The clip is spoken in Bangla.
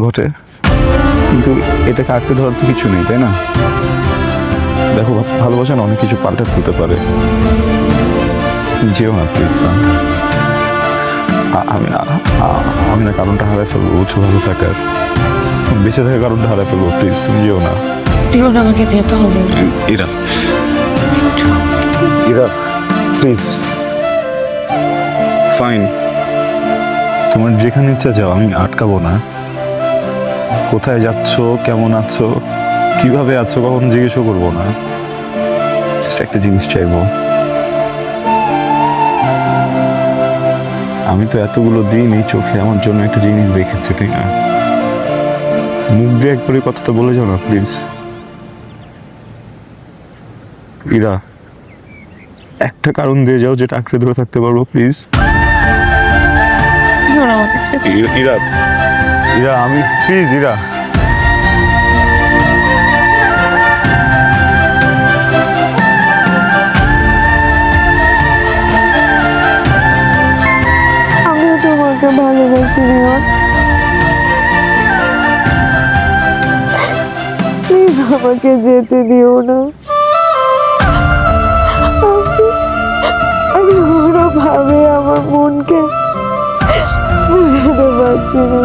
ঘটে। কিন্তু এটাকে আঁকড়ে ধরার তো কিছু নেই তাই না? দেখো ভা- ভালোবাসা অনেক কিছু পাল্টে ফেলতে পারে। যেও না প্লিজ আমি আ- আমি না কারণটা হারাই ফেলব উঁচু ভালো থাকার। বেঁচে থাকার কারণটা হারাই ফেলব প্লিজ তুমি যেও না। দিও না আমাকে যেতে হবে। ইরা। ইরা প্লিজ ফাইন তোমার যেখানে ইচ্ছা যাও আমি আটকাবো না। কোথায় যাচ্ছ কেমন আছো কীভাবে আছো কখনো জিজ্ঞেসও করব না। একটা জিনিস চাইব। আমি তো এতগুলো দিন এই চোখে আমার জন্য একটা জিনিস দেখেছি তাই না? মুখ দিয়ে একবারই কথাটা বলে যাও না প্লিজ ইরা একটা কারণ দিয়ে যাও যেটা আঁকড়ে ধরে থাকতে পারব প্লিজ ইরা ইরা আমি প্লিজ ইরা আমিও তোমাকে ভালোবাসি রিওন প্লিজ আমাকে যেতে দিও না। আমি- আমি কোনোভাবে আমার মনকে বুঝাতে পারছি না।